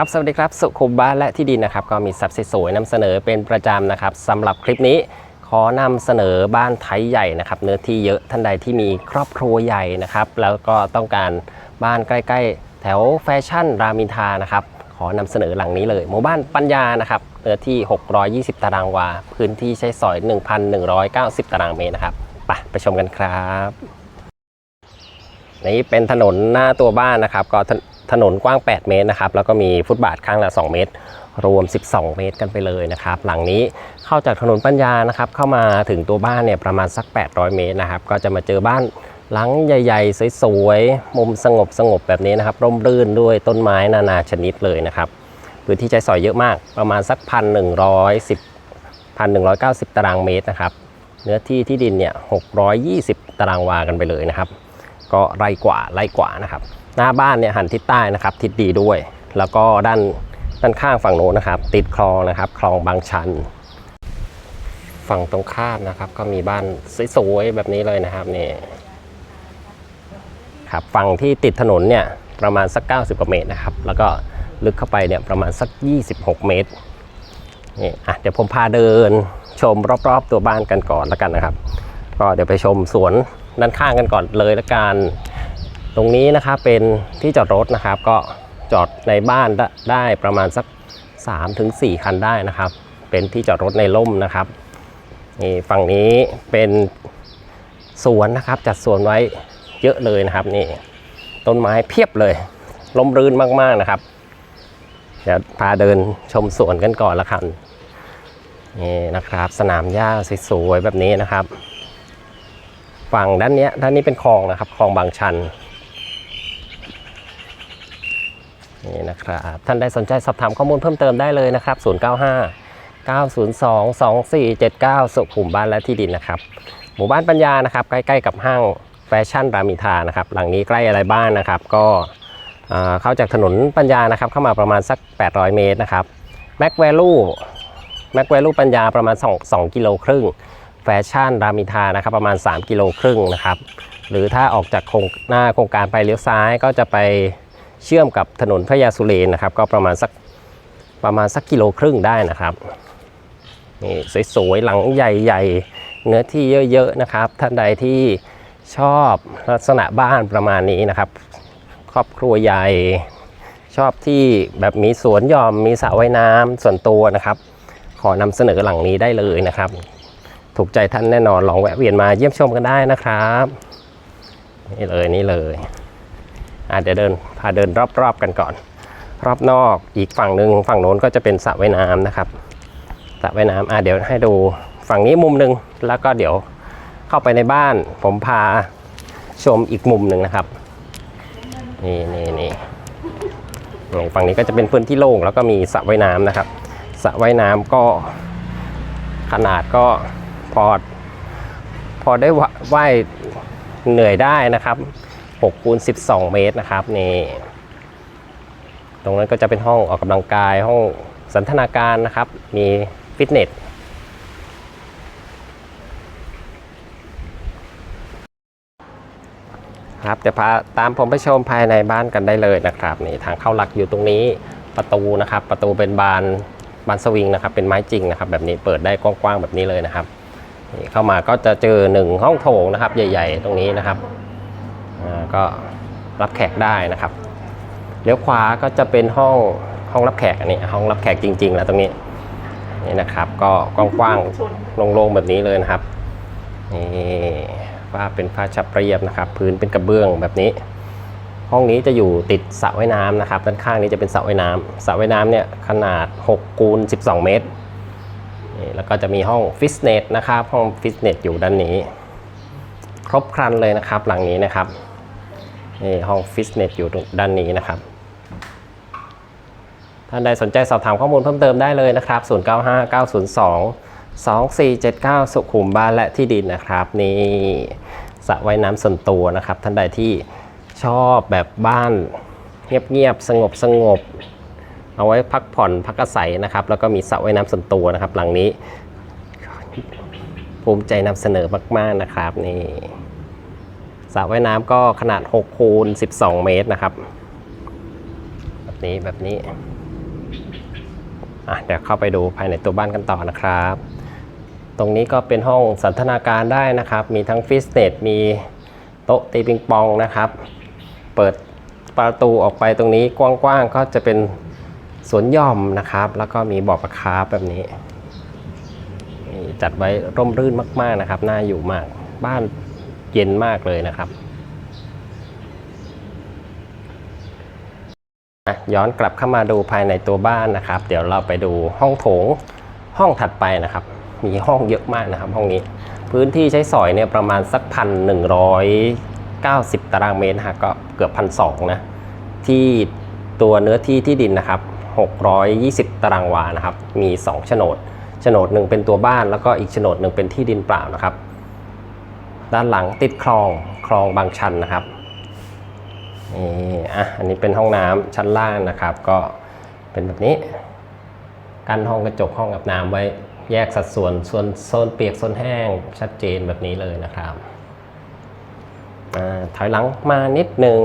ครับสวัสดีครับสุขุมบ้านและที่ดินนะครับก็มีทรัพย์สวยนำเสนอเป็นประจำนะครับสำหรับคลิปนี้ขอนำเสนอบ้านไทยใหญ่นะครับเนื้อที่เยอะท่านใดที่มีครอบครัวใหญ่นะครับแล้วก็ต้องการบ้านใกล้ๆ แถวแฟชั่นรามอินทานะครับขอนำเสนอหลังนี้เลย หมู่บ้านปัญญานะครับเนื้อที่ 620 ตารางวา พื้นที่ใช้สอย 1,190 ตารางเมตรนะครับไปไปชมกันครับนี่เป็นถนนหน้าตัวบ้านนะครับก็ ถนนกว้าง 8 เมตรนะครับ แล้วก็มีฟุตบาทข้างละ 2 เมตร รวม 12 เมตรกันไปเลยนะครับ หลังนี้เข้าจากถนนปัญญานะครับ เข้ามาถึงตัวบ้านเนี่ยประมาณสัก 800 เมตรนะครับ ก็จะมาเจอบ้านหลังใหญ่ๆ สวยๆ มุมสงบสงบๆแบบนี้นะครับ ร่มรื่นด้วยต้นไม้นานาชนิดเลยนะครับ พื้นที่ใช้สอยเยอะมาก ประมาณสัก1,110 1,190ตารางเมตรนะครับ เนื้อที่ที่ดินเนี่ย620ตารางวากันไปเลยนะครับ ก็ไร่กว่าไร่กว่านะครับ หน้าบ้านเนี่ยหันทิศใต้นะครับ ทิศดีด้วย แล้วก็ด้านด้านข้างฝั่งโน้นนะครับ ติดคลองนะครับคลองบางชัน ฝั่งตรงข้ามนะครับ ก็มีบ้านสวยๆแบบนี้เลยนะครับนี่ครับฝั่งที่ติดถนนเนี่ยประมาณสัก 90กว่าเมตรนะครับ แล้วก็ลึกเข้าไปเนี่ยประมาณสัก 26 เมตรนี่อะเดี๋ยวผมพาเดินชมรอบๆตัวบ้านกันก่อนแล้วกันนะครับ ก็เดี๋ยวไปชมสวนด้านข้างกันก่อนเลยละกัน ตรงนี้นะครับเป็นที่จอดรถนะครับ ก็จอดในบ้านได้ประมาณสัก3-4ถึง4คันได้นะครับ เป็นที่จอดรถในร่มนะครับนี่ฝั่งนี้เป็นสวนนะครับจัดสวนไว้เยอะเลยนะครับนี่ต้นไม้เพียบเลยร่มรื่นมากๆนะครับ เดี๋ยวพาเดินชมสวนกันก่อนละกันนี่นะครับ สนามหญ้าสวยๆแบบนี้นะครับ ฝั่งด้านนี้ด้านนี้เป็นคลองนะครับคลองบางชัน นี่นะครับท่านใดสนใจสอบถามข้อมูลเพิ่มเติมได้เลยนะครับ 095 902 2479 สุขุมบ้านและที่ดินนะครับ หมู่บ้านปัญญานะครับ ใกล้ๆกับห้างแฟชั่นรามิทานะครับ หลังนี้ใกล้อะไรบ้างนะครับ ก็เข้าจากถนนปัญญานะครับ เข้ามาประมาณสัก 800 เมตรนะครับแม็กแวลูแม็กแวลูปัญญาประมาณ 2 2กิโลครึ่งแฟชั่นรามิทานะครับ ประมาณ 3 กิโลครึ่งนะครับ หรือถ้าออกจากโครงหน้าโครงการไปเลี้ยวซ้ายก็จะไป เชื่อมกับถนนพระยาสุเรนนะครับ ก็ประมาณสักประมาณสักกิโลครึ่งได้นะครับนี่สวยๆหลังใหญ่ๆ เนื้อที่เยอะๆนะครับ ท่านใดที่ชอบลักษณะบ้านประมาณนี้นะครับ ครอบครัวใหญ่ชอบที่แบบมีสวนหย่อมมีสระว่ายน้ำส่วนตัวนะครับ ขอนำเสนอหลังนี้ได้เลยนะครับ ถูกใจท่านแน่นอนลองแวะเวียนมาเยี่ยมชมกันได้นะครับ นี่เลยนี่เลย อะเดี๋ยวเดินพาเดินรอบๆกันก่อน รอบนอกอีกฝั่งหนึ่งฝั่งโน้นก็จะเป็นสระว่ายน้ำนะครับสระว่ายน้ำอะเดี๋ยวให้ดูฝั่งนี้มุมหนึ่งแล้วก็เดี๋ยวเข้าไปในบ้าน ผมพาชมอีกมุมหนึ่งนะครับนี่นี่นี่ฝั่งนี้ก็จะเป็นพื้นที่โล่งแล้วก็มีสระว่ายน้ำนะครับสระว่ายน้ำก็ขนาดก็พอพอได้ว่ายเหนื่อยได้นะครับ 6คูณ12 เมตรนะครับนี่ตรงนั้นก็จะเป็นห้องออกกำลังกายห้องสันทนาการนะครับ มีฟิตเนสครับเดี๋ยวพาตามผมไปชมภายในบ้านกันได้เลยนะครับนี่ทางเข้าหลักอยู่ตรงนี้ประตูนะครับ ประตูเป็นบานบานสวิงนะครับ เป็นไม้จริงนะครับ แบบนี้เปิดได้กว้างๆแบบนี้เลยนะครับเข้ามาก็จะเจอหนึ่งห้องโถงนะครับ ใหญ่ ๆ ตรงนี้นะครับ ก็รับแขกได้นะครับเลี้ยวขวาก็จะเป็นห้องห้องรับแขกอันนี้ห้องรับแขกจริง ๆ แล้วตรงนี้นี่นะครับ ก็กว้างๆโล่งๆแบบนี้เลยนะครับนี่ฝ้าเป็นฝ้าชับเรียบนะครับ พื้นเป็นกระเบื้องแบบนี้ ห้องนี้จะอยู่ติดสระว่ายน้ำนะครับ ด้านข้างนี้จะเป็นสระว่ายน้ำสระว่ายน้ำเนี่ยขนาด6คูณ12 เมตรนี่แล้วก็จะมีห้องฟิตเนสนะครับ ห้องฟิตเนสอยู่ด้านนี้ ครบครันเลยนะครับ หลังนี้นะครับ นี่ห้องฟิตเนสอยู่ด้านนี้นะครับ ท่านใดสนใจสอบถามข้อมูลเพิ่มเติมได้เลยนะครับ 095902 2479 สุขุมบ้านและที่ดินนะครับ นี่สระว่ายน้ำส่วนตัวนะครับ ท่านใดที่ชอบแบบบ้านเงียบๆสงบสงบๆเอาไว้พักผ่อนพักอาศัยนะครับ แล้วก็มีสระว่ายน้ำส่วนตัวนะครับ หลังนี้ ภูมิใจนำเสนอมาก ๆนะครับนี่ สระว่ายน้ำก็ขนาด6คูณ12 เมตรนะครับ แบบนี้แบบนี้อะเดี๋ยวเข้าไปดูภายในตัวบ้านกันต่อนะครับ ตรงนี้ก็เป็นห้องสันทนาการได้นะครับ มีทั้งฟิตเนสมีโต๊ะตีปิงปองนะครับ เปิดประตูออกไปตรงนี้กว้างๆก็จะเป็นสวนย่อมนะครับ แล้วก็มีบ่อปลาคาแบบนี้ จัดไว้ร่มรื่นมากๆนะครับ น่าอยู่มากบ้าน เย็นมากเลยนะครับ ย้อนกลับเข้ามาดูภายในตัวบ้านนะครับ เดี๋ยวเราไปดูห้องโถงห้องถัดไปนะครับ มีห้องเยอะมากนะครับ ห้องนี้พื้นที่ใช้สอยเนี่ยประมาณสักพันหนึ่งร้อยเก้าสิบตารางเมตรนะฮะก็เกือบพันสองนะที่ตัวเนื้อที่ที่ดินนะครับ 620 ตารางวานะครับ มี 2 โฉนด โฉนดหนึ่งเป็นตัวบ้านแล้วก็อีกโฉนดหนึ่งเป็นที่ดินเปล่านะครับ ด้านหลังติดคลองคลองบางชันนะครับนี่อะอันนี้เป็นห้องน้ำชั้นล่างนะครับ ก็เป็นแบบนี้กั้นห้องกระจกห้องอาบน้ำไว้แยกสัดส่วนส่วนโซนเปียกโซนแห้งชัดเจนแบบนี้เลยนะครับถอยหลังมานิดนึง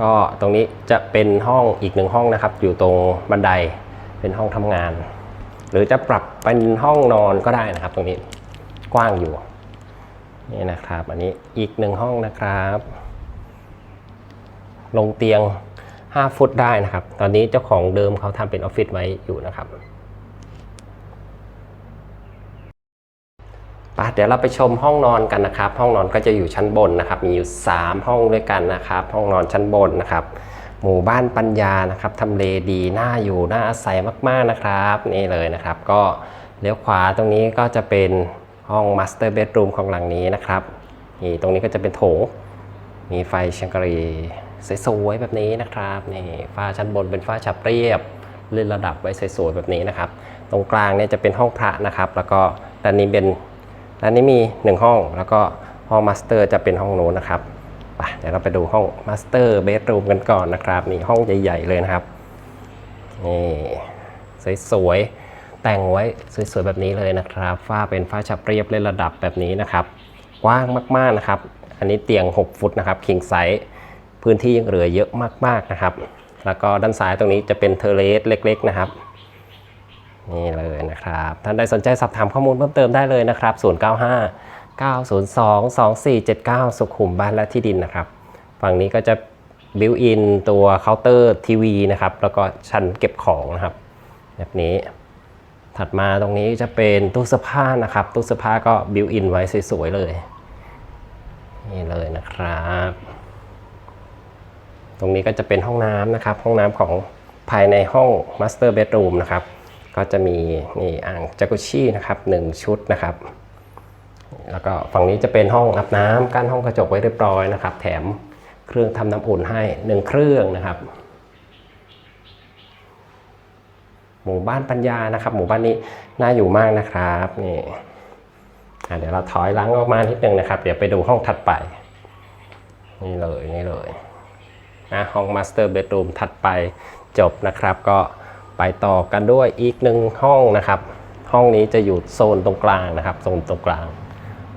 ก็ตรงนี้จะเป็นห้องอีกหนึ่งห้องนะครับ อยู่ตรงบันไดเป็นห้องทำงาน หรือจะปรับเป็นห้องนอนก็ได้นะครับ ตรงนี้กว้างอยู่ นี่นะครับ อันนี้อีกหนึ่งห้องนะครับ ลงเตียง 5 ฟุตได้นะครับ ตอนนี้เจ้าของเดิมเขาทำเป็นออฟฟิศไว้อยู่นะครับไปเดี๋ยวเราไปชมห้องนอนกันนะครับ ห้องนอนก็จะอยู่ชั้นบนนะครับ มีอยู่ 3 ห้องด้วยกันนะครับ ห้องนอนชั้นบนนะครับ หมู่บ้านปัญญานะครับทำเลดีน่าอยู่น่าอาศัยมากๆนะครับ นี่เลยนะครับ ก็เลี้ยวขวาตรงนี้ก็จะเป็น ห้องมาสเตอร์เบดรูมของหลังนี้นะครับนี่ตรงนี้ก็จะเป็นโถงมีไฟแชงกรีสวยๆแบบนี้นะครับนี่ฝ้าชั้นบนเป็นฝ้าฉับเรียบเลื่อนระดับไว้สวยๆแบบนี้นะครับ ตรงกลางเนี่ยจะเป็นห้องพระนะครับ แล้วก็ด้านนี้เป็นด้านนี้มี 1 ห้อง แล้วก็ห้องมาสเตอร์จะเป็นห้องนู้นนะครับไปเดี๋ยวเราไปดูห้องมาสเตอร์เบดรูมกันก่อนนะครับนี่ห้องใหญ่ ๆ เลยนะครับนี่สวยๆ แต่งไว้สวยๆแบบนี้เลยนะครับ ฝ้าเป็นฝ้าฉับเรียบเล่นระดับแบบนี้นะครับ กว้างมากๆนะครับ อันนี้เตียง 6 ฟุตนะครับคิงไซส์พื้นที่ยังเหลือเยอะมากๆนะครับ แล้วก็ด้านซ้ายตรงนี้จะเป็นเทเลสเล็ก ๆ นะครับนี่เลยนะครับท่านใดสนใจสอบถามข้อมูลเพิ่มเติมได้เลยนะครับ 095 902 2479 สุขุมบ้านและที่ดินนะครับ ฝั่งนี้ก็จะบิวอินตัวเคาน์เตอร์ทีวีนะครับ แล้วก็ชั้นเก็บของนะครับ แบบนี้ ถัดมาตรงนี้จะเป็นตู้เสื้อผ้านะครับ ตู้เสื้อผ้าก็บิวอินไว้สวยๆเลย นี่เลยนะครับ ตรงนี้ก็จะเป็นห้องน้ำนะครับ ห้องน้ำของภายในห้อง Master Bedroom นะครับ ก็จะมีนี่อ่างจากุชี่นะครับ 1 ชุดนะครับ แล้วก็ฝั่งนี้จะเป็นห้องอาบน้ำกั้นห้องกระจกไว้เรียบร้อยนะครับ แถมเครื่องทำน้ำอุ่นให้ 1 เครื่องนะครับ หมู่บ้านปัญญานะครับ หมู่บ้านนี้น่าอยู่มากนะครับนี่เดี๋ยวเราถอยหลังออกมานิดนึงนะครับ เดี๋ยวไปดูห้องถัดไป นี่เลยนี่เลยนะห้องมาสเตอร์เบดรูมถัดไปจบนะครับ ก็ไปต่อกันด้วยอีกหนึ่งห้องนะครับ ห้องนี้จะอยู่โซนตรงกลางนะครับโซนตรงกลาง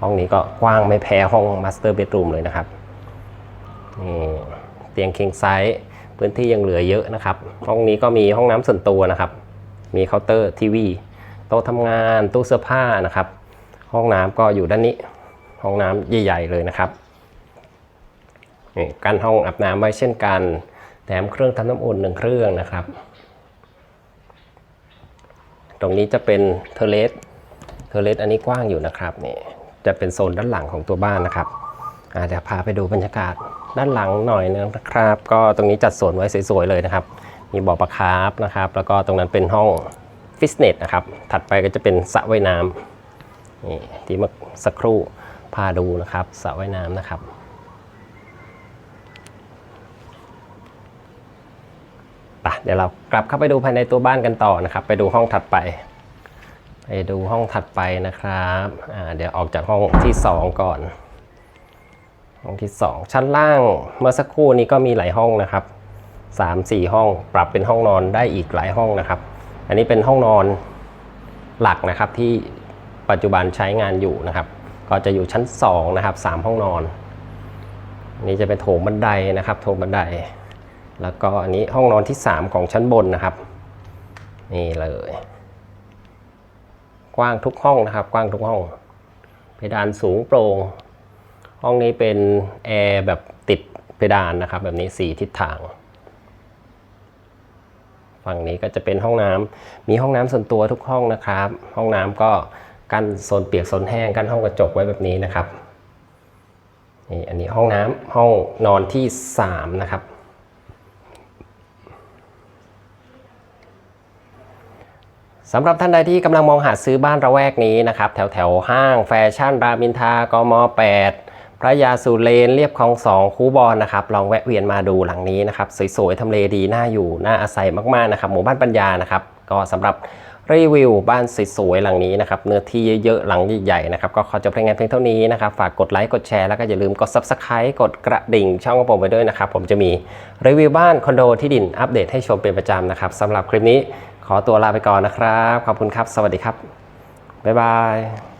ห้องนี้ก็กว้างไม่แพ้ห้องมาสเตอร์เบดรูมเลยนะครับนี่เตียงคิงไซส์พื้นที่ยังเหลือเยอะนะครับ ห้องนี้ก็มีห้องน้ำส่วนตัวนะครับ มีเคาน์เตอร์ทีวีโต๊ะทำงานตู้เสื้อผ้านะครับ ห้องน้ำก็อยู่ด้านนี้ ห้องน้ำใหญ่ ๆ เลยนะครับนี่กั้นห้องอาบน้ำไว้เช่นกัน แถมเครื่องทำน้ำอุ่นหนึ่งเครื่องนะครับ ตรงนี้จะเป็นเทเลสเทเลสอันนี้กว้างอยู่นะครับนี่จะเป็นโซนด้านหลังของตัวบ้านนะครับอาเดี๋ยวพาไปดูบรรยากาศด้านหลังหน่อยนึงนะครับ ก็ตรงนี้จัดโซนไว้สวยๆเลยนะครับ มีบ่อปลาคาร์ฟนะครับ แล้วก็ตรงนั้นเป็นห้องฟิตเนสนะครับ ถัดไปก็จะเป็นสระว่ายน้ำนี่ที่เมื่อสักครู่พาดูนะครับสระว่ายน้ำนะครับไปเดี๋ยวเรากลับเข้าไปดูภายในตัวบ้านกันต่อนะครับ ไปดูห้องถัดไป ไปดูห้องถัดไปนะครับอ่าเดี๋ยวออกจากห้องที่ 2 ก่อน ห้องที่ 2 ชั้นล่างเมื่อสักครู่นี้ก็มีหลายห้องนะครับ 3-4 ห้อง ปรับเป็นห้องนอนได้อีกหลายห้องนะครับ อันนี้เป็นห้องนอนหลักนะครับที่ปัจจุบันใช้งานอยู่นะครับ ก็จะอยู่ชั้น2นะครับ3ห้องนอน นี่จะเป็นโถงบันไดนะครับ โถงบันได แล้วก็อันนี้ห้องนอนที่ 3 ของชั้นบนนะครับ นี่เลย กว้างทุกห้องนะครับ กว้างทุกห้อง เพดานสูงโปร่งห้องนี้เป็นแอร์แบบติดเพดานนะครับ แบบนี้สีทิศทาง ฝั่งนี้ก็จะเป็นห้องน้ำมีห้องน้ำส่วนตัวทุกห้องนะครับ ห้องน้ำก็กั้นโซนเปียกโซนแห้งกั้นห้องกระจกไว้แบบนี้นะครับนี่อันนี้ห้องน้ำห้องนอนที่ 3 นะครับ สำหรับท่านใดที่กำลังมองหาซื้อบ้านระแวกนี้นะครับ แถวแถวห้างแฟชั่นรามินทากม 8 ระยาสุเรนเรียบคลองสองคูบอลนะครับลองแวะเวียนมาดูหลังนี้นะครับสวยๆทำเลดีน่าอยู่น่าอาศัยมากๆนะครับหมู่บ้านปัญญานะครับก็สำหรับรีวิวบ้านสวยๆหลังนี้นะครับเนื้อที่เยอะๆหลังใหญ่ๆนะครับก็ขอจบเพลงงานเพียงเท่านี้นะครับฝากกดไลค์กดแชร์แล้วก็อย่าลืมกด subscribe กดกระดิ่งช่องของผมไปด้วยนะครับผมจะมีรีวิวบ้านคอนโดที่ดินอัปเดตให้ชมเป็นประจำนะครับสำหรับคลิปนี้ขอตัวลาไปก่อนนะครับ ขอบคุณครับ สวัสดีครับ บ๊ายบาย